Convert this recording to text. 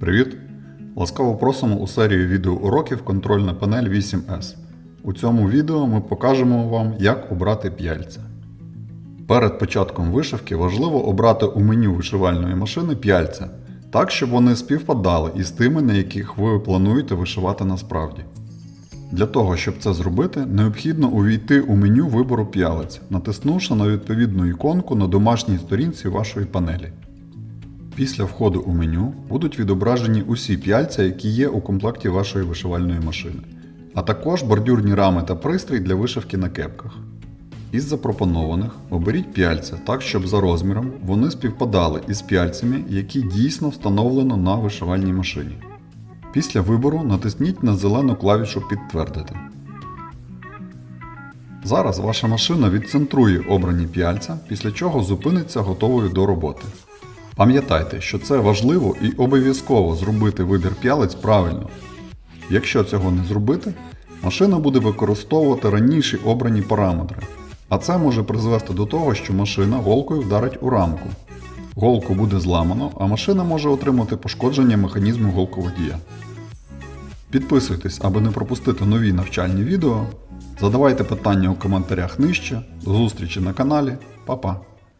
Привіт! Ласкаво просимо у серію відеоуроків контрольна панель 8S. У цьому відео ми покажемо вам, як обрати п'яльця. Перед початком вишивки важливо обрати у меню вишивальної машини п'яльця, так, щоб вони співпадали із тими, на яких ви плануєте вишивати насправді. Для того, щоб це зробити, необхідно увійти у меню вибору п'ялиць, натиснувши на відповідну іконку на домашній сторінці вашої панелі. Після входу у меню будуть відображені усі п'яльця, які є у комплекті вашої вишивальної машини, а також бордюрні рами та пристрій для вишивки на кепках. Із запропонованих оберіть п'яльця так, щоб за розміром вони співпадали із п'яльцями, які дійсно встановлено на вишивальній машині. Після вибору натисніть на зелену клавішу Підтвердити. Зараз ваша машина відцентрує обрані п'яльця, після чого зупиниться готовою до роботи. Пам'ятайте, що це важливо і обов'язково зробити вибір п'ялиць правильно. Якщо цього не зробити, машина буде використовувати раніше обрані параметри, а це може призвести до того, що машина голкою вдарить у рамку. Голку буде зламано, а машина може отримати пошкодження механізму голководія. Підписуйтесь, аби не пропустити нові навчальні відео. Задавайте питання у коментарях нижче. До зустрічі на каналі. Па-па!